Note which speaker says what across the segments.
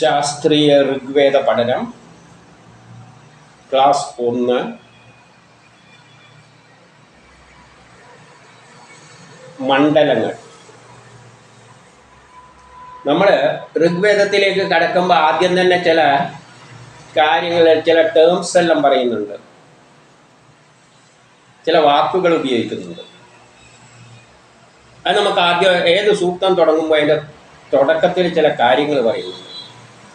Speaker 1: ശാസ്ത്രീയ ഋഗ്വേദ പഠനം ക്ലാസ് ഒന്ന്. മണ്ഡലങ്ങൾ. നമ്മൾ ഋഗ്വേദത്തിലേക്ക് കടക്കുമ്പോൾ ആദ്യം തന്നെ ചില കാര്യങ്ങൾ ചില ടേംസ് എല്ലാം പറയുന്നുണ്ട്. ചില വാക്കുകൾ ഉപയോഗിക്കുന്നുണ്ട്. അത് നമുക്ക് ആദ്യം ഏത് സൂക്തം തുടങ്ങുമ്പോൾ അതിന്റെ തുടക്കത്തിൽ ചില കാര്യങ്ങൾ പറയുന്നുണ്ട്.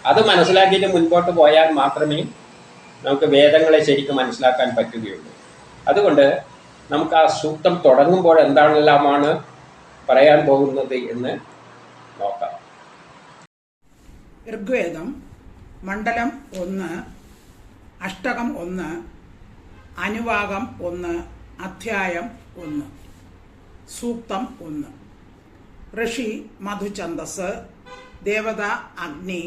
Speaker 1: അത് മനസ്സിലാക്കിയിട്ട് മുൻപോട്ട് പോയാൽ മാത്രമേ നമുക്ക് വേദങ്ങളെ ശരിക്കും മനസ്സിലാക്കാൻ പറ്റുകയുള്ളൂ. അതുകൊണ്ട് നമുക്ക് ആ സൂക്തം തുടങ്ങുമ്പോൾ എന്താണെല്ലാമാണ് പറയാൻ പോകുന്നത് എന്ന് നോക്കാം.
Speaker 2: ഋഗ്വേദം മണ്ഡലം ഒന്ന് അഷ്ടകം ഒന്ന് അനുവാകം ഒന്ന് അധ്യായം ഒന്ന് സൂക്തം ഒന്ന്. ഋഷി മധുചന്ദസ് ദേവത അഗ്നി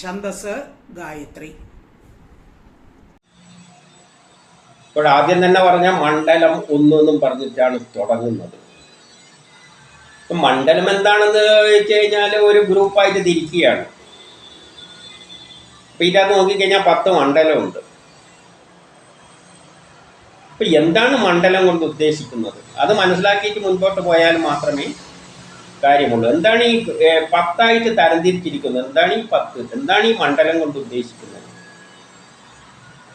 Speaker 2: ഛന്ദസ് ഗായത്രി.
Speaker 1: ഇപ്പോൾ ആദ്യം തന്നെ പറഞ്ഞ മണ്ഡലം ഒന്നെന്നും പറഞ്ഞിട്ടാണ് തുടങ്ങുന്നത്. മണ്ഡലം എന്താണെന്ന് വെച്ച് കഴിഞ്ഞാൽ ഒരു ഗ്രൂപ്പായിട്ട് തിരിക്കുകയാണ്. അപ്പം ഇതിനകത്ത് നോക്കിക്കഴിഞ്ഞാൽ പത്ത് മണ്ഡലമുണ്ട്. അപ്പം എന്താണ് മണ്ഡലം കൊണ്ട് ഉദ്ദേശിക്കുന്നത്? അത് മനസ്സിലാക്കിയിട്ട് മുൻപോട്ട് പോയാൽ മാത്രമേ കാര്യമുള്ളൂ. എന്താണ് ഈ പത്തായിട്ട് തരംതിരിച്ചിരിക്കുന്നത്? എന്താണ് ഈ പത്ത്? എന്താണ് ഈ മണ്ഡലം കൊണ്ട് ഉദ്ദേശിക്കുന്നത്?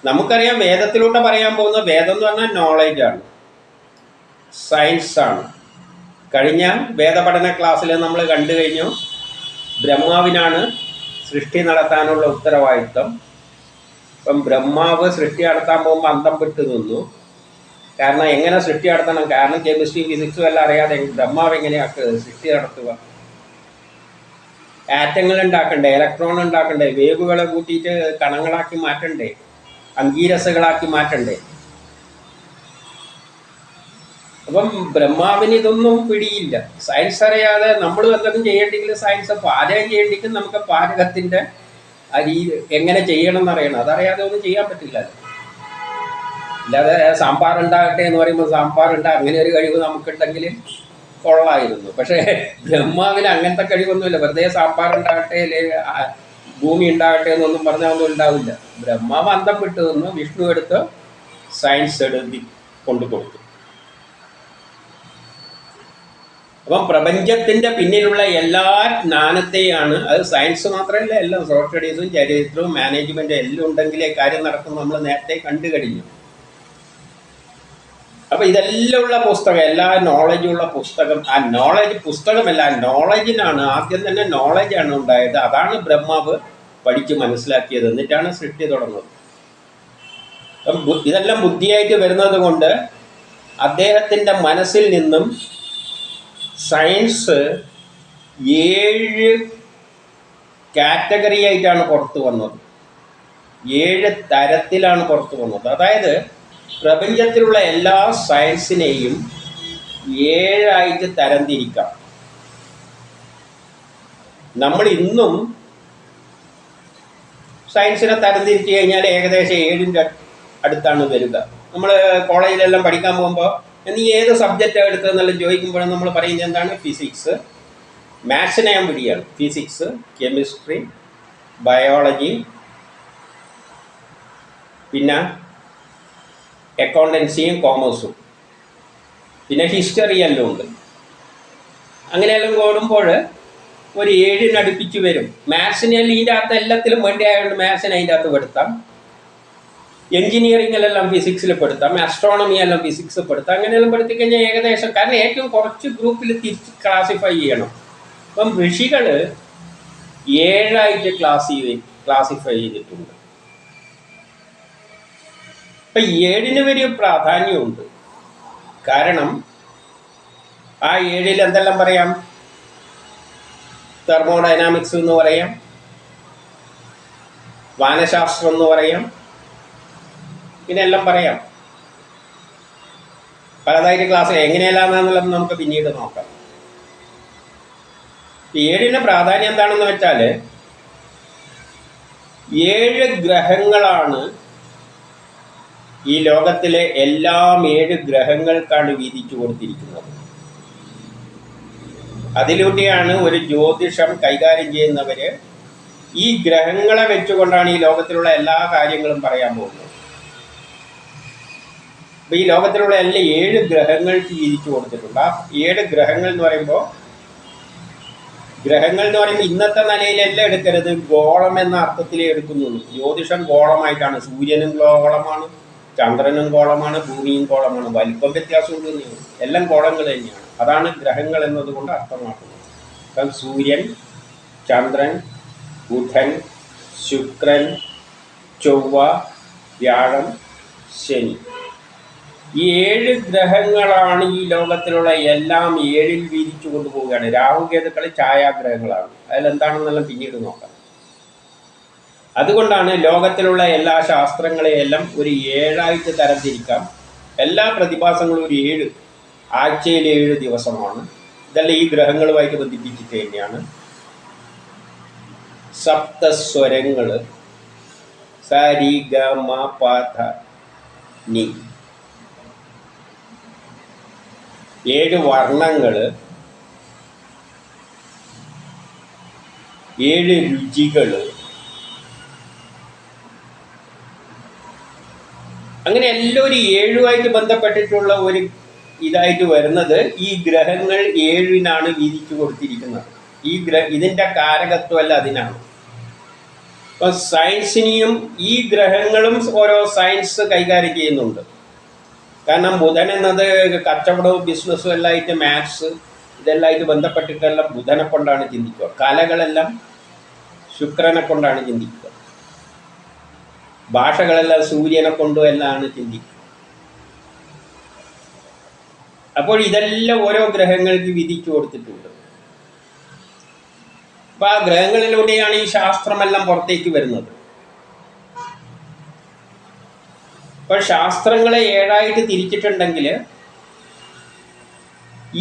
Speaker 1: നമുക്കറിയാം വേദത്തിലൂടെ പറയാൻ പോകുന്ന വേദം എന്ന് പറഞ്ഞാൽ നോളജ് ആണ്. സയൻസ് ആണ്. കഴിഞ്ഞ വേദപഠന ക്ലാസ്സിൽ നമ്മൾ കണ്ടു കഴിഞ്ഞു. ബ്രഹ്മാവിനാണ് സൃഷ്ടി നടത്താനുള്ള ഉത്തരവാദിത്വം. ഇപ്പം ബ്രഹ്മാവ് സൃഷ്ടി നടത്താൻ പോകുമ്പോൾ അന്തം വിട്ട് നിന്നു. കാരണം എങ്ങനെ സൃഷ്ടി നടത്തണം? കാരണം കെമിസ്ട്രിയും ഫിസിക്സും എല്ലാം അറിയാതെ ബ്രഹ്മാവ് എങ്ങനെയാക്കുക സൃഷ്ടി നടത്തുക? ആറ്റങ്ങൾ ഉണ്ടാക്കണ്ടേ? ഇലക്ട്രോൺ ഉണ്ടാക്കണ്ടേ? വേവുകളെ കൂട്ടിയിട്ട് കണങ്ങളാക്കി മാറ്റണ്ടേ? അങ്കീരസകളാക്കി മാറ്റണ്ടേ? അപ്പം ബ്രഹ്മാവിന് ഇതൊന്നും പിടിയില്ല. സയൻസ് അറിയാതെ നമ്മൾ എന്തെങ്കിലും ചെയ്യേണ്ടെങ്കിൽ സയൻസ് പാചകം ചെയ്യേണ്ടെങ്കിൽ നമുക്ക് പാചകത്തിന്റെ അരി എങ്ങനെ ചെയ്യണം എന്നറിയണം. അതറിയാതെ ഒന്നും ചെയ്യാൻ പറ്റില്ല. അല്ലാതെ സാമ്പാർ ഉണ്ടാകട്ടെ എന്ന് പറയുമ്പോൾ സാമ്പാർ ഉണ്ടാ അങ്ങനെ ഒരു കഴിവ് നമുക്കുണ്ടെങ്കിൽ കൊള്ളായിരുന്നു. പക്ഷേ ബ്രഹ്മാവിന് അങ്ങനത്തെ കഴിവൊന്നുമില്ല. വെറുതെ സാമ്പാർ ഉണ്ടാകട്ടെ അല്ലെ ഭൂമി ഉണ്ടാകട്ടെ എന്നൊന്നും പറഞ്ഞാൽ ഒന്നും ഉണ്ടാവില്ല. ബ്രഹ്മാവ് അന്തപ്പെട്ടു നിന്ന് വിഷ്ണു എടുത്ത് സയൻസ് എഴുതി കൊണ്ടു കൊടുത്തു. അപ്പം പ്രപഞ്ചത്തിന്റെ പിന്നിലുള്ള എല്ലാ ജ്ഞാനത്തെയാണ് അത് സയൻസ് മാത്രമല്ല എല്ലാം സോഷ്യൽ സ്റ്റഡീസും ചരിത്രവും മാനേജ്മെന്റും എല്ലാം ഉണ്ടെങ്കിലേ കാര്യം നടക്കും നമ്മൾ നേരത്തെ കണ്ടു കഴിഞ്ഞു. അപ്പൊ ഇതെല്ലാം ഉള്ള പുസ്തകം എല്ലാ നോളജും ഉള്ള പുസ്തകം ആ നോളജ് പുസ്തകമല്ല നോളജിനാണ് ആദ്യം തന്നെ നോളജാണ് ഉണ്ടായത്. അതാണ് ബ്രഹ്മാവ് പഠിച്ച് മനസ്സിലാക്കിയത് എന്നിട്ടാണ് സൃഷ്ടി തുടങ്ങുന്നത്. ഇതെല്ലാം ബുദ്ധിയായിട്ട് വരുന്നത് കൊണ്ട് അദ്ദേഹത്തിന്റെ മനസ്സിൽ നിന്നും സയൻസ് ഏഴ് കാറ്റഗറി ആയിട്ടാണ് പുറത്തു വന്നത്. ഏഴ് തരത്തിലാണ് പുറത്തു വന്നത്. അതായത് പ്രപഞ്ചത്തിലുള്ള എല്ലാ സയൻസിനെയും ഏഴായിട്ട് തരംതിരിക്കാം. നമ്മൾ ഇന്നും സയൻസിനെ തരംതിരിച്ച് കഴിഞ്ഞാൽ ഏകദേശം ഏഴിന്റെ അടുത്താണ് വരിക. നമ്മൾ കോളേജിലെല്ലാം പഠിക്കാൻ പോകുമ്പോൾ നീ ഏത് സബ്ജക്റ്റാണ് എടുത്തതെന്നെല്ലാം ചോദിക്കുമ്പോഴും നമ്മൾ പറയുന്നത് എന്താണ്? ഫിസിക്സ് മാത്സിനെ ഞാൻ പിടിയാണ്. ഫിസിക്സ് കെമിസ്ട്രി ബയോളജി പിന്നെ അക്കൗണ്ടൻസിയും കോമേഴ്സും പിന്നെ ഹിസ്റ്ററി എല്ലാം ഉണ്ട്. അങ്ങനെയെല്ലാം കൂടുമ്പോൾ ഒരു ഏഴിന് അടുപ്പിച്ച് വരും. മാത്സിനെ ഇതിന്റെ അകത്ത് എല്ലാത്തിലും വേണ്ടി ആയതുകൊണ്ട് മാത്സിനെ അതിന്റെ അകത്ത് പെടുത്താം. എൻജിനീയറിങ്ങിലെല്ലാം ഫിസിക്സിൽ പെടുത്താം. ആസ്ട്രോണമി എല്ലാം ഫിസിക്സ് പെടുത്താം. അങ്ങനെയെല്ലാം പെടുത്തി കഴിഞ്ഞാൽ ഏകദേശം കാരണം ഏറ്റവും കുറച്ച് ഗ്രൂപ്പിൽ തിരിച്ച് ക്ലാസിഫൈ ചെയ്യണം. അപ്പം ഋഷികൾ ഏഴായിട്ട് ക്ലാസ് ക്ലാസിഫൈ ചെയ്തിട്ടുണ്ട്. അപ്പം ഏഴിന് വലിയ പ്രാധാന്യമുണ്ട്. കാരണം ആ ഏഴിൽ എന്തെല്ലാം പറയാം? തെർമോഡൈനാമിക്സ് എന്ന് പറയാം. വാനശാസ്ത്രം എന്ന് പറയാം. പിന്നെ എല്ലാം പറയാം. പലതായിട്ട് ക്ലാസ് എങ്ങനെയല്ലാന്നുള്ളത് നമുക്ക് പിന്നീട് നോക്കാം. ഏഴിന് പ്രാധാന്യം എന്താണെന്ന് വെച്ചാൽ ഏഴ് ഗ്രഹങ്ങളാണ് ഈ ലോകത്തിലെ എല്ലാം ഏഴ് ഗ്രഹങ്ങൾക്കാണ് വീതിച്ചു കൊടുത്തിരിക്കുന്നത്. അതിലൂടെയാണ് ഒരു ജ്യോതിഷം കൈകാര്യം ചെയ്യുന്നവര് ഈ ഗ്രഹങ്ങളെ വെച്ചുകൊണ്ടാണ് ഈ ലോകത്തിലുള്ള എല്ലാ കാര്യങ്ങളും പറയാൻ പോകുന്നത്. അപ്പൊ ഈ ലോകത്തിലുള്ള എല്ലാ ഏഴ് ഗ്രഹങ്ങൾക്ക് വീതിച്ചു കൊടുത്തിട്ടുണ്ട്. ആ ഏഴ് ഗ്രഹങ്ങൾ എന്ന് പറയുമ്പോൾ ഗ്രഹങ്ങൾ എന്ന് പറയുമ്പോൾ ഇന്നത്തെ നിലയിലെല്ലാം എടുക്കരുത്. ഗോളം എന്ന അർത്ഥത്തിലേ എടുക്കുന്നുള്ളൂ. ജ്യോതിഷം ഗോളമായിട്ടാണ്. സൂര്യനും ഗോളമാണ്. ചന്ദ്രനും കോളമാണ് ഭൂമിയും കോളമാണ് വലിപ്പം തന്നെയാണ്. എല്ലാം ഗോളങ്ങൾ തന്നെയാണ്. അതാണ് ഗ്രഹങ്ങൾ എന്നതുകൊണ്ട് അർത്ഥമാക്കുന്നത്. അപ്പം സൂര്യൻ ചന്ദ്രൻ ബുധൻ ശുക്രൻ ചൊവ്വ വ്യാഴം ശനി. ഈ ഏഴ് ഗ്രഹങ്ങളാണ് ഈ ലോകത്തിലുള്ള എല്ലാം ഏഴിൽ വീതിച്ചു കൊണ്ടുപോവുകയാണ്. രാഹുകേതുക്കൾ ഛായാഗ്രഹങ്ങളാണ്. അതിലെന്താണെന്നെല്ലാം പിന്നീട് നോക്കാം. അതുകൊണ്ടാണ് ലോകത്തിലുള്ള എല്ലാ ശാസ്ത്രങ്ങളെയെല്ലാം ഒരു ഏഴായിട്ട് തരംതിരിക്കാം. എല്ലാ പ്രതിഭാസങ്ങളും ഒരു ഏഴ് ആഴ്ചയിൽ ഏഴ് ദിവസമാണ്. ഇതെല്ലാം ഈ ഗ്രഹങ്ങളുമായിട്ട് ബന്ധിപ്പിച്ചിട്ട് തന്നെയാണ്. സപ്തസ്വരങ്ങൾ സരി ഗ നി. ഏഴ് വർണങ്ങൾ ഏഴ് രുചികൾ അങ്ങനെ എല്ലാം ഒരു ഏഴുമായിട്ട് ബന്ധപ്പെട്ടിട്ടുള്ള ഒരു ഇതായിട്ട് വരുന്നത് ഈ ഗ്രഹങ്ങൾ ഏഴിനാണ് വിധിച്ചു കൊടുത്തിരിക്കുന്നത്. ഈ ഗ്രഹ ഇതിന്റെ കാരകത്വമല്ല അതിനാണ്. ഇപ്പൊ സയൻസിനെയും ഈ ഗ്രഹങ്ങളും ഓരോ സയൻസ് കൈകാര്യം ചെയ്യുന്നുണ്ട്. കാരണം ബുധൻ എന്നത് കച്ചവടവും ബിസിനസ്സും എല്ലാം ആയിട്ട് മാത്സ് ഇതെല്ലാം ആയിട്ട് ബന്ധപ്പെട്ടിട്ടെല്ലാം ബുധനെ കൊണ്ടാണ് ചിന്തിക്കുക. കലകളെല്ലാം ശുക്രനെ കൊണ്ടാണ് ചിന്തിക്കുക. ഭാഷകളെല്ലാം സൂര്യനെ കൊണ്ടു എന്നാണ് ചിന്തിക്കുക അപ്പോൾ ഇതെല്ലാം ഓരോ ഗ്രഹങ്ങൾക്ക് വിധിച്ചു കൊടുത്തിട്ടുണ്ട്. അപ്പൊ ആ ഗ്രഹങ്ങളിലൂടെയാണ് ഈ ശാസ്ത്രമെല്ലാം പുറത്തേക്ക് വരുന്നത്. അപ്പോൾ ശാസ്ത്രങ്ങളെ ഏഴായിട്ട് തിരിച്ചിട്ടുണ്ടെങ്കിൽ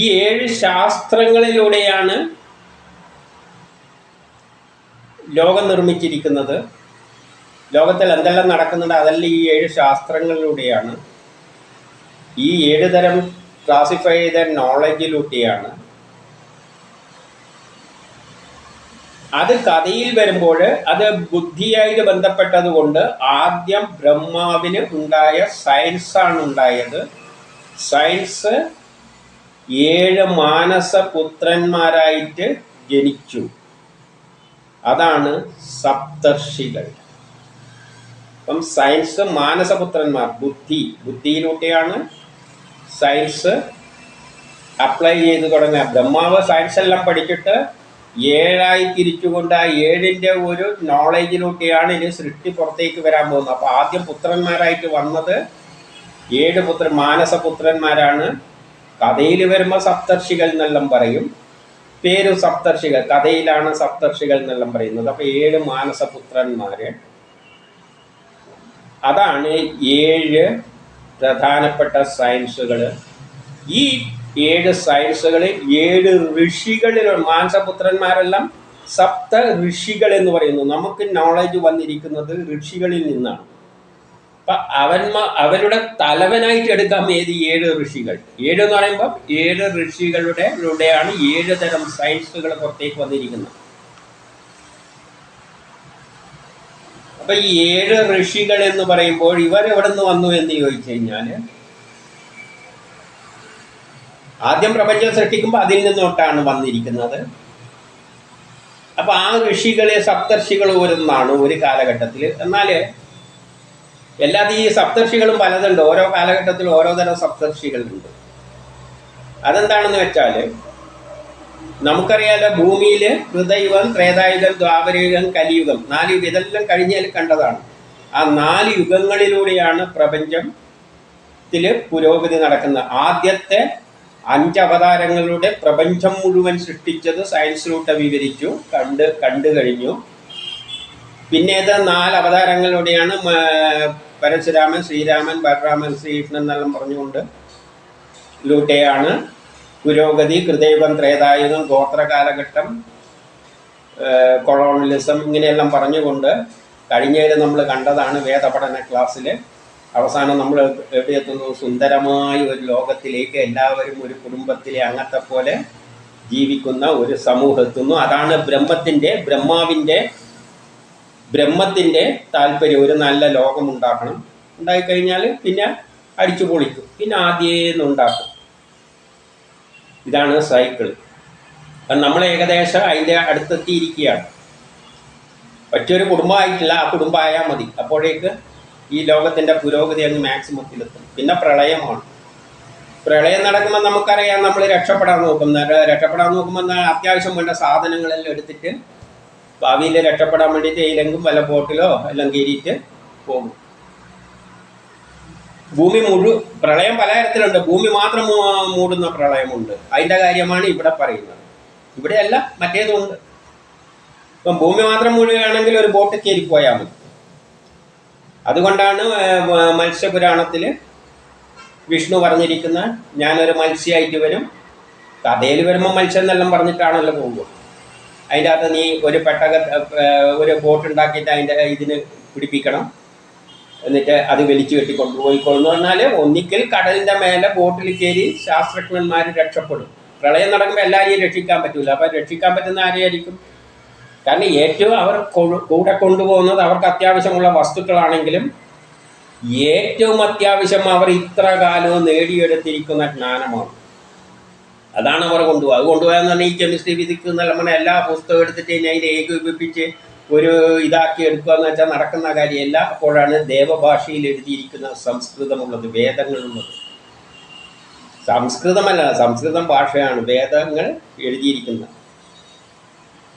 Speaker 1: ഈ ഏഴ് ശാസ്ത്രങ്ങളിലൂടെയാണ് ലോകം നിർമ്മിച്ചിരിക്കുന്നത്. ലോകത്തിൽ എന്തെല്ലാം നടക്കുന്നുണ്ട് അതെല്ലാം ഈ ഏഴ് ശാസ്ത്രങ്ങളിലൂടെയാണ്. ഈ ഏഴ് തരം ക്ലാസിഫൈ ചെയ്ത നോളജിലൂടെയാണ് അത് കഥയിൽ വരുമ്പോൾ അത് ബുദ്ധിയായിട്ട് ബന്ധപ്പെട്ടതുകൊണ്ട് ആദ്യം ബ്രഹ്മാവിന് ഉണ്ടായ സയൻസാണ് ഉണ്ടായത്. സയൻസ് ഏഴ് മാനസ പുത്രന്മാരായിട്ട് ജനിച്ചു. അതാണ് സപ്തർഷികൾ. അപ്പം സയൻസ് മാനസപുത്രന്മാർ ബുദ്ധി. ബുദ്ധിയിലൂടെയാണ് സയൻസ് അപ്ലൈ ചെയ്ത് തുടങ്ങുക. ബ്രഹ്മാവ് സയൻസ് എല്ലാം പഠിച്ചിട്ട് ഏഴായി തിരിച്ചുകൊണ്ട് ആ ഏഴിന്റെ ഒരു നോളജിലൂടെയാണ് ഇനി സൃഷ്ടി പുറത്തേക്ക് വരാൻ പോകുന്നത്. അപ്പോൾ ആദ്യം പുത്രന്മാരായിട്ട് വന്നത് ഏഴ് പുത്ര മാനസപുത്രന്മാരാണ്. കഥയിൽ വരുമ്പോൾ സപ്തർഷികൾ എന്നെല്ലാം പറയും. പേര് സപ്തർഷികൾ കഥയിലാണ് സപ്തർഷികൾ എന്നെല്ലാം പറയുന്നത്. അപ്പോൾ ഏഴ് മാനസപുത്രന്മാര് അതാണ് ഏഴ് പ്രധാനപ്പെട്ട സയൻസുകൾ ഈ ഏഴ് സയൻസുകൾ ഏഴ് ഋഷികളിൽ മാനസപുത്രന്മാരെല്ലാം സപ്ത ഋഷികൾ എന്ന് പറയുന്നു. നമുക്ക് നോളജ് വന്നിരിക്കുന്നത് ഋഷികളിൽ നിന്നാണ്. അപ്പൊ അവന്മാ അവരുടെ തലവനായിട്ട് എടുക്കാം ഏത് ഏഴ് ഋഷികൾ? ഏഴ് എന്ന് പറയുമ്പോൾ ഏഴ് ഋഷികളുടെ ലൂടെയാണ് ഏഴ് തരം സയൻസുകൾ പുറത്തേക്ക് വന്നിരിക്കുന്നത്. അപ്പൊ ഈ ഏഴ് ഋഷികൾ എന്ന് പറയുമ്പോൾ ഇവർ എവിടെ നിന്ന് വന്നു എന്ന് ചോദിച്ചു കഴിഞ്ഞാൽ ആദ്യം പ്രപഞ്ചം സൃഷ്ടിക്കുമ്പോൾ അതിൽ നിന്നോട്ടാണ് വന്നിരിക്കുന്നത്. അപ്പൊ ആ ഋഷികളെ സപ്തർഷികൾ ഓരുന്നാണ് ഒരു കാലഘട്ടത്തിൽ എന്നാൽ എല്ലാത്തി ഈ സപ്തർഷികളും പലതുണ്ട്. ഓരോ കാലഘട്ടത്തിൽ ഓരോ തരം സപ്തർഷികളുണ്ട്. അതെന്താണെന്ന് വെച്ചാൽ നമുക്കറിയാലോ ഭൂമിയിൽ ഹൃദയുഗം ത്രേതായുഗം ദ്വാപരയുഗം കലിയുഗം നാല് യുഗം ഇതെല്ലാം കഴിഞ്ഞാൽ കണ്ടതാണ്. ആ നാല് യുഗങ്ങളിലൂടെയാണ് പ്രപഞ്ചത്തിൽ പുരോഗതി നടക്കുന്നത്. ആദ്യത്തെ അഞ്ച് അവതാരങ്ങളുടെ പ്രപഞ്ചം മുഴുവൻ സൃഷ്ടിച്ചത് സയൻസിലൂട്ട് വിവരിച്ചു കണ്ട് കണ്ടു കഴിഞ്ഞു. പിന്നേത് നാല് അവതാരങ്ങളിലൂടെയാണ് പരശുരാമൻ ശ്രീരാമൻ ബലരാമൻ ശ്രീകൃഷ്ണൻ എന്നെല്ലാം പറഞ്ഞുകൊണ്ട് ലൂടെയാണ് പുരോഗതി കൃതയുഗം ത്രേതായുഗം ഗോത്ര കാലഘട്ടം കൊളോണലിസം ഇങ്ങനെയെല്ലാം പറഞ്ഞുകൊണ്ട് കഴിഞ്ഞതിൽ നമ്മൾ കണ്ടതാണ് വേദപഠന ക്ലാസ്സിൽ. അവസാനം നമ്മൾ എവിടെ എത്തുന്നു? സുന്ദരമായ ഒരു ലോകത്തിലേക്ക് എല്ലാവരും ഒരു കുടുംബത്തിലെ അംഗത്തെ പോലെ ജീവിക്കുന്ന ഒരു സമൂഹത്തുന്നു അതാണ് ബ്രഹ്മത്തിന്റെ ബ്രഹ്മാവിന്റെ ബ്രഹ്മത്തിന്റെ താല്പര്യം. ഒരു നല്ല ലോകം ഉണ്ടാക്കണം ഉണ്ടായിക്കഴിഞ്ഞാൽ പിന്നെ അടിച്ചു പൊളിക്കും പിന്നെ ആദ്യം ഉണ്ടാക്കും. ഇതാണ് സൈക്കിൾ. അപ്പം നമ്മൾ ഏകദേശം അതിന്റെ അടുത്തെത്തിയിരിക്കുകയാണ്. പറ്റിയൊരു കുടുംബമായിട്ടില്ല ആ കുടുംബമായാൽ മതി. അപ്പോഴേക്ക് ഈ ലോകത്തിന്റെ പുരോഗതി അങ്ങ് മാക്സിമത്തിലെത്തും. പിന്നെ പ്രളയമാണ്. പ്രളയം നടക്കുമ്പോൾ നമുക്കറിയാം നമ്മൾ രക്ഷപ്പെടാൻ നോക്കും. രക്ഷപ്പെടാൻ നോക്കുമ്പോൾ അത്യാവശ്യം വേണ്ട സാധനങ്ങളെല്ലാം എടുത്തിട്ട് ഭാവിയിൽ രക്ഷപ്പെടാൻ വേണ്ടിയിട്ട് ഏതെങ്കിലും വല്ല ബോട്ടിലോ എല്ലാം കയറിയിട്ട് പോകും. ഭൂമി മുഴു പ്രളയം പലതരത്തിലുണ്ട്. ഭൂമി മാത്രം മൂടുന്ന പ്രളയമുണ്ട്. അതിന്റെ കാര്യമാണ് ഇവിടെ പറയുന്നത്. ഇവിടെയല്ല മറ്റേതുണ്ട് ഇപ്പം ഭൂമി മാത്രം മൂടുകയാണെങ്കിൽ ഒരു ബോട്ട് കയറി പോയാൽ മതി. അതുകൊണ്ടാണ് മത്സ്യപുരാണത്തിൽ വിഷ്ണു പറഞ്ഞിരിക്കുന്ന ഞാനൊരു മത്സ്യമായിട്ട് വരും. കഥയിൽ വരുമ്പോൾ മത്സ്യം എന്നെല്ലാം പറഞ്ഞിട്ടാണല്ലോ പോകുമ്പോൾ അതിന്റെ അകത്ത് നീ ഒരു പെട്ടക ഒരു ബോട്ട് ഉണ്ടാക്കിയിട്ട് അതിന്റെ ഇതിന് പിടിപ്പിക്കണം. എന്നിട്ട് അത് വലിച്ചു കെട്ടി എന്ന് പറഞ്ഞാൽ ഒന്നിക്കൽ കടലിന്റെ മേലെ ബോട്ടിൽ കയറി ശാസ്ത്രജ്ഞന്മാർ രക്ഷപ്പെടും. പ്രളയം നടക്കുമ്പോൾ എല്ലാവരെയും രക്ഷിക്കാൻ പറ്റൂല. അപ്പം രക്ഷിക്കാൻ പറ്റുന്ന ആരെയായിരിക്കും? കാരണം ഏറ്റവും അവർ കൂടെ കൊണ്ടുപോകുന്നത് അവർക്ക് അത്യാവശ്യമുള്ള വസ്തുക്കളാണെങ്കിലും ഏറ്റവും അത്യാവശ്യം അവർ ഇത്ര കാലവും നേടിയെടുത്തിരിക്കുന്ന ജ്ഞാനമാണ്. അതാണ് അവർ കൊണ്ടുപോകുക. അത് കൊണ്ടുപോകാന്ന് പറഞ്ഞാൽ ഈ കെമിസ്ട്രി ഫിസിക്സ് എന്നെല്ലാം എല്ലാ പുസ്തകം എടുത്തിട്ട് അതിനെ ഏകീപിപ്പിച്ച് ഒരു ഇതാക്കി എടുക്കുക എന്ന് വെച്ചാൽ നടക്കുന്ന കാര്യമല്ല. അപ്പോഴാണ് ദേവഭാഷയിൽ എഴുതിയിരിക്കുന്ന സംസ്കൃതമുള്ളത് വേദങ്ങളുള്ളത്. സംസ്കൃതമല്ല സംസ്കൃതം ഭാഷയാണ് വേദങ്ങൾ എഴുതിയിരിക്കുന്നത്.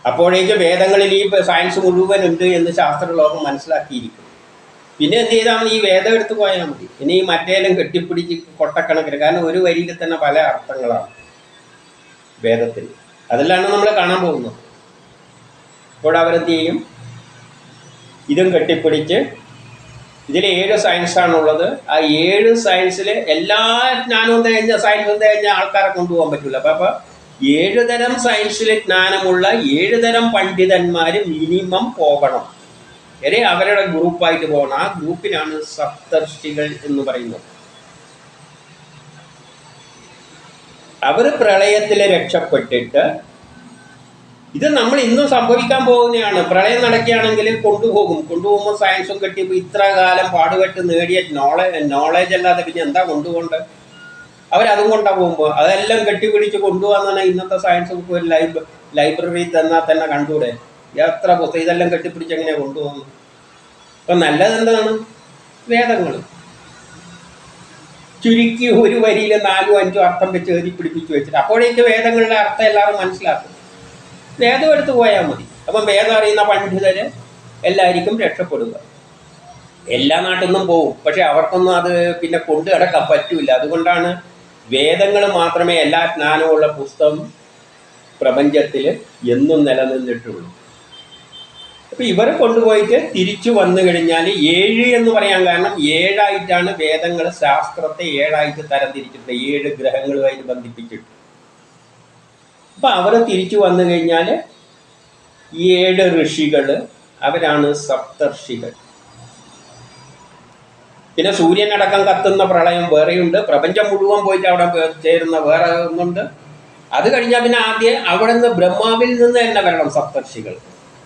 Speaker 1: അപ്പോഴേക്ക് വേദങ്ങളിൽ ഈ സയൻസ് മുഴുവൻ ഉണ്ട് എന്ന് ശാസ്ത്രലോകം മനസ്സിലാക്കിയിരിക്കും പിന്നെ എന്ത് ചെയ്താൽ ഈ വേദം എടുത്തു പോയാൽ മതി. ഇനി മറ്റേലും കെട്ടിപ്പിടിച്ച് കൊട്ടക്കണക്കിന് കാരണം ഒരു വരിയിൽ തന്നെ പല അർത്ഥങ്ങളാണ് വേദത്തിൽ. അതെല്ലാം നമ്മൾ കാണാൻ പോകുന്നത്. അപ്പോൾ അവരെന്ത് ചെയ്യും ഇതും കെട്ടിപ്പിടിച്ച് ഇതിൽ ഏഴ് സയൻസാണുള്ളത് ആ ഏഴ് സയൻസിൽ എല്ലാ ജ്ഞാനവും തികഞ്ഞ സയൻസും തികഞ്ഞ ആൾക്കാരെ കൊണ്ടുപോകാൻ പറ്റില്ല അപ്പം അപ്പോൾ ഏഴ് തരം സയൻസിൽ ജ്ഞാനമുള്ള ഏഴ് തരം പണ്ഡിതന്മാർ മിനിമം പോകണം. വരെ അവരുടെ ഗ്രൂപ്പായിട്ട് പോകണം. ആ ഗ്രൂപ്പിനാണ് സപ്തർഷികൾ എന്ന് പറയുന്നത്. അവർ പ്രളയത്തിൽ രക്ഷപ്പെട്ടിട്ട് ഇത് നമ്മൾ ഇന്നും സംഭവിക്കാൻ പോകുന്നതാണ്. പ്രളയം നടക്കുകയാണെങ്കിൽ കൊണ്ടുപോകും. കൊണ്ടുപോകുമ്പോൾ സയൻസും കെട്ടിയപ്പോൾ ഇത്ര കാലം പാടുപെട്ട് നേടിയ നോളജ് നോളജ് അല്ലാതെ പിന്നെ എന്താ കൊണ്ടുപോകേണ്ടത് അവരതും കൊണ്ടാ പോകുമ്പോൾ. അതെല്ലാം കെട്ടിപ്പിടിച്ച് പറഞ്ഞാൽ ഇന്നത്തെ സയൻസ് ബുക്ക് ഒരു ലൈബ് ലൈബ്രറി തന്നാൽ തന്നെ കണ്ടൂടെ എത്ര പുസ്തകം ഇതെല്ലാം കെട്ടിപ്പിടിച്ച് എങ്ങനെയാണ് കൊണ്ടുപോകുന്നത്? അപ്പം നല്ലത് എന്താണ്? വേദങ്ങൾ. ചുരുക്കി ഒരു വരിയിൽ നാലോ അഞ്ചോ അർത്ഥം വെച്ച് എഴുതി പിടിപ്പിച്ച് വെച്ചിട്ട്. അപ്പോഴേക്ക് വേദങ്ങളുടെ അർത്ഥം എല്ലാവരും മനസ്സിലാക്കും. വേദം എടുത്ത് പോയാൽ മതി. അപ്പം വേദം അറിയുന്ന പണ്ഡിതര് എല്ലാവർക്കും രക്ഷപ്പെടുക. എല്ലാ നാട്ടിൽ നിന്നും പോവും. പക്ഷെ അവർക്കൊന്നും അത് പിന്നെ കൊണ്ടു കിടക്കാൻ പറ്റൂല. അതുകൊണ്ടാണ് വേദങ്ങൾ മാത്രമേ എല്ലാ ജ്ഞാനമുള്ള പുസ്തകം പ്രപഞ്ചത്തിൽ എന്നും നിലനിന്നിട്ടുള്ളൂ. അപ്പൊ ഇവരെ കൊണ്ടുപോയിട്ട് തിരിച്ചു വന്നു കഴിഞ്ഞാൽ ഏഴ് എന്ന് പറയാൻ കാരണം ഏഴായിട്ടാണ് വേദങ്ങൾ ശാസ്ത്രത്തെ ഏഴായിട്ട് തരംതിരിച്ചിട്ടുള്ളത്. ഏഴ് ഗ്രഹങ്ങളുമായിട്ട് ബന്ധിപ്പിച്ചിട്ട്. അപ്പൊ അവർ തിരിച്ചു വന്നു കഴിഞ്ഞാൽ ഏഴ് ഋഷികൾ അവരാണ് സപ്തർഷികൾ. പിന്നെ സൂര്യനടക്കം കത്തുന്ന പ്രളയം വേറെയുണ്ട്. പ്രപഞ്ചം മുഴുവൻ പോയിട്ട് അവിടെ ചേരുന്ന വേറെ ഒന്നുണ്ട്. അത് കഴിഞ്ഞാൽ പിന്നെ ആദ്യം അവിടെ നിന്ന് ബ്രഹ്മാവിൽ നിന്ന് തന്നെ വരണം സപ്തർഷികൾ.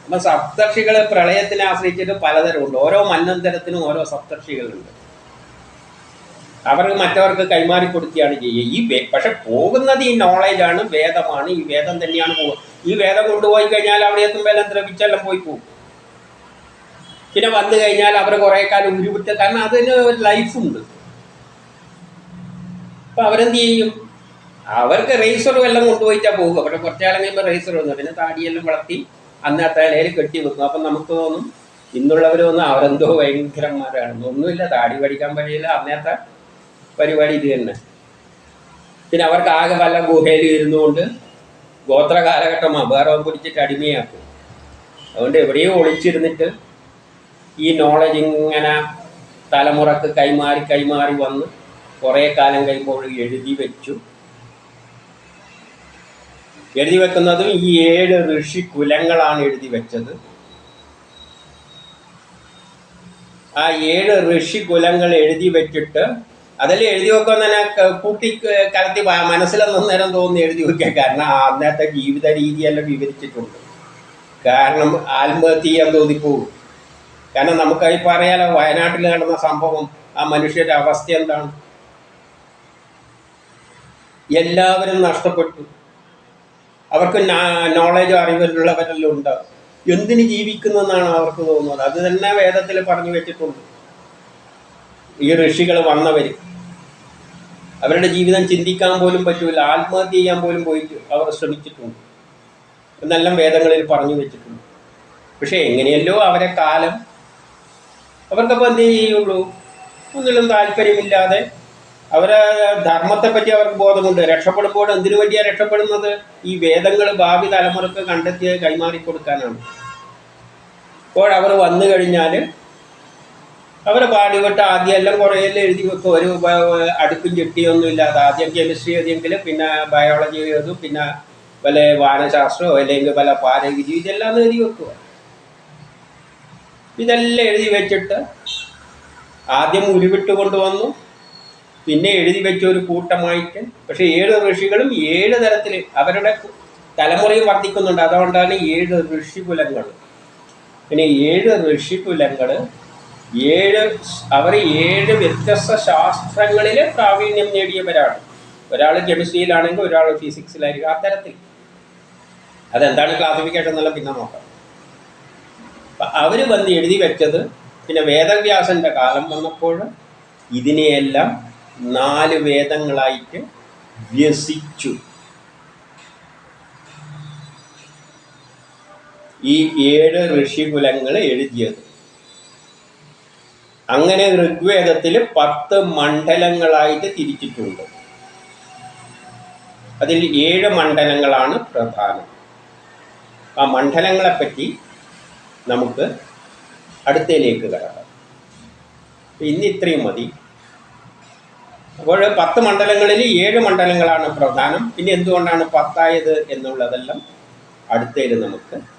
Speaker 1: അപ്പം സപ്തർഷികൾ പ്രളയത്തിനെ ആശ്രയിച്ചിട്ട് പലതരമുണ്ട്. ഓരോ മന്നന്തരത്തിനും ഓരോ സപ്തർഷികളുണ്ട്. അവർ മറ്റവർക്ക് കൈമാറി കൊടുക്കുകയാണ് ചെയ്യുക. ഈ പക്ഷെ പോകുന്നത് ഈ നോളേജാണ് വേദമാണ്. ഈ വേദം തന്നെയാണ് പോകുക. ഈ വേദം കൊണ്ടുപോയി കഴിഞ്ഞാൽ അവിടെ എത്തുമ്പോൾ വേദം ദ്രവിച്ചെല്ലാം പോയി പോകും. പിന്നെ വന്നു കഴിഞ്ഞാൽ അവർ കുറേ കാലം ഉരുവിട്ട് കാരണം അതിന് ലൈഫുണ്ട്. അപ്പൊ അവരെന്ത് ചെയ്യും? അവർക്ക് റേസറും എല്ലാം കൊണ്ടുപോയിട്ടാണ് പോകുക. പക്ഷെ കുറച്ചാളും കഴിയുമ്പോൾ റേസർ വന്നു. പിന്നെ താടിയെല്ലാം വളർത്തി അന്നത്തെ ഇലയിൽ കെട്ടി വെക്കും. അപ്പം നമുക്ക് തോന്നും ഇന്നുള്ളവർ തോന്നും അവരെന്തോ ഭയങ്കരന്മാരാണ്. ഒന്നുമില്ല താടി പഠിക്കാൻ കഴിയില്ല അന്നത്തെ പരിപാടി ഇത് തന്നെ. പിന്നെ അവർക്ക് ആകെ വല്ല ഗുഹയിൽ ഇരുന്നുകൊണ്ട് ഗോത്ര കാലഘട്ടമാണ് വേറെ പിടിച്ചിട്ട് അടിമയാക്കും. അതുകൊണ്ട് എവിടെയോ ഒളിച്ചിരുന്നിട്ട് ഈ നോളജ് ഇങ്ങനെ തലമുറയ്ക്ക് കൈമാറി കൈമാറി വന്ന് കുറേ കാലം കഴിയുമ്പോൾ എഴുതി വെച്ചു. എഴുതി വെക്കുന്നതും ഈ ഏഴ് ഋഷി കുലങ്ങളാണ് എഴുതി വെച്ചത്. ആ ഏഴ് ഋഷി കുലങ്ങൾ എഴുതി വെച്ചിട്ട് അതിൽ എഴുതി വെക്കാൻ തന്നെ കൂട്ടി കലത്തി മനസ്സിലൊന്നും നേരം തോന്നി എഴുതി വെക്കാൻ. കാരണം അന്നത്തെ ജീവിത രീതിയെല്ലാം വിവരിച്ചിട്ടുണ്ട്. കാരണം ആത്മഹത്യ ചെയ്യാൻ തോന്നിപ്പോവും കാരണം നമുക്കായി പറയാലോ വയനാട്ടിൽ നടന്ന സംഭവം ആ മനുഷ്യരുടെ അവസ്ഥ എന്താണ്? എല്ലാവരും നഷ്ടപ്പെട്ടു. അവർക്ക് നോളജോ അറിവിലുള്ളവരെല്ലാം ഉണ്ട്. എന്തിന് ജീവിക്കുന്നെന്നാണ് അവർക്ക് തോന്നുന്നത്. അത് തന്നെ വേദത്തിൽ പറഞ്ഞു വെച്ചിട്ടുണ്ട്. ഈ ഋഷികൾ വന്നവർ അവരുടെ ജീവിതം ചിന്തിക്കാൻ പോലും പറ്റൂല ആത്മഹത്യ ചെയ്യാൻ പോലും പോയിട്ട് അവർ ശ്രമിച്ചിട്ടുണ്ട്. എന്നെല്ലാം വേദങ്ങളിൽ പറഞ്ഞു വെച്ചിട്ടുണ്ട്. പക്ഷേ എങ്ങനെയല്ലോ അവരെ കാലം. അവർക്കപ്പോൾ എന്ത് ചെയ്യുള്ളൂ? ഒന്നിലും താല്പര്യമില്ലാതെ അവരെ ധർമ്മത്തെ പറ്റി അവർക്ക് ബോധമുണ്ട്. രക്ഷപ്പെടുമ്പോൾ എന്തിനു വേണ്ടിയാണ് രക്ഷപ്പെടുന്നത്? ഈ വേദങ്ങൾ ഭാവി തലമുറയ്ക്ക് കണ്ടെത്തി കൈമാറി കൊടുക്കാനാണ് അപ്പോൾ അവർ വന്നു കഴിഞ്ഞാൽ അവരെ പാടിവിട്ട് ആദ്യം എല്ലാം കുറേയെല്ലാം എഴുതി വെക്കും. ഒരു അടുപ്പും ചിട്ടിയൊന്നും ഇല്ലാതെ. ആദ്യം കെമിസ്ട്രി എഴുതിയെങ്കിൽ പിന്നെ ബയോളജി എഴുതും പിന്നെ വല്ല വാനശാസ്ത്രമോ അല്ലെങ്കിൽ വല്ല പാരവിധി ഇതെല്ലാം എഴുതി വെക്കുക ഇതെല്ലാം എഴുതി വെച്ചിട്ട് ആദ്യം ഉരുവിട്ട് കൊണ്ടുവന്നു. പിന്നെ എഴുതി വെച്ച ഒരു കൂട്ടമായിട്ട്. പക്ഷെ ഏഴ് ഋഷികളും ഏഴ് തരത്തിൽ അവരുടെ തലമുറയും വർദ്ധിക്കുന്നുണ്ട്. അതുകൊണ്ടാണ് ഏഴ് ഋഷികുലങ്ങൾ. പിന്നെ ഏഴ് ഋഷികുലങ്ങൾ ഏഴ് അവർ ഏഴ് വ്യത്യസ്ത ശാസ്ത്രങ്ങളിൽ പ്രാവീണ്യം നേടിയവരാണ്. ഒരാൾ കെമിസ്ട്രിയിലാണെങ്കിൽ ഒരാൾ ഫിസിക്സിലായിരിക്കും. അത്തരത്തിൽ. അതെന്താണ് ക്ലാസിഫിക്കേഷൻ എന്നുള്ള പിന്നെ നോക്കാം. അവർ വന്ന് എഴുതി വെച്ചത് പിന്നെ വേദവ്യാസന്റെ കാലം വന്നപ്പോൾ ഇതിനെയെല്ലാം നാല് വേദങ്ങളായിട്ട് വ്യസിച്ചു. ഈ ഏഴ് ഋഷികുലങ്ങൾ എഴുതിയത്. അങ്ങനെ ഋഗ്വേദത്തിൽ പത്ത് മണ്ഡലങ്ങളായിട്ട് തിരിച്ചിട്ടുണ്ട്. അതിൽ ഏഴ് മണ്ഡലങ്ങളാണ് പ്രധാനം. ആ മണ്ഡലങ്ങളെപ്പറ്റി നമുക്ക് അടുത്തയിലേക്ക് കടക്കാം. ഇന്ന് ഇത്രയും മതി. അപ്പോൾ പത്ത് മണ്ഡലങ്ങളിൽ ഏഴ് മണ്ഡലങ്ങളാണ് പ്രധാനം. പിന്നെ എന്തുകൊണ്ടാണ് പത്തായത് എന്നുള്ളതെല്ലാം അടുത്തതിൽ നമുക്ക്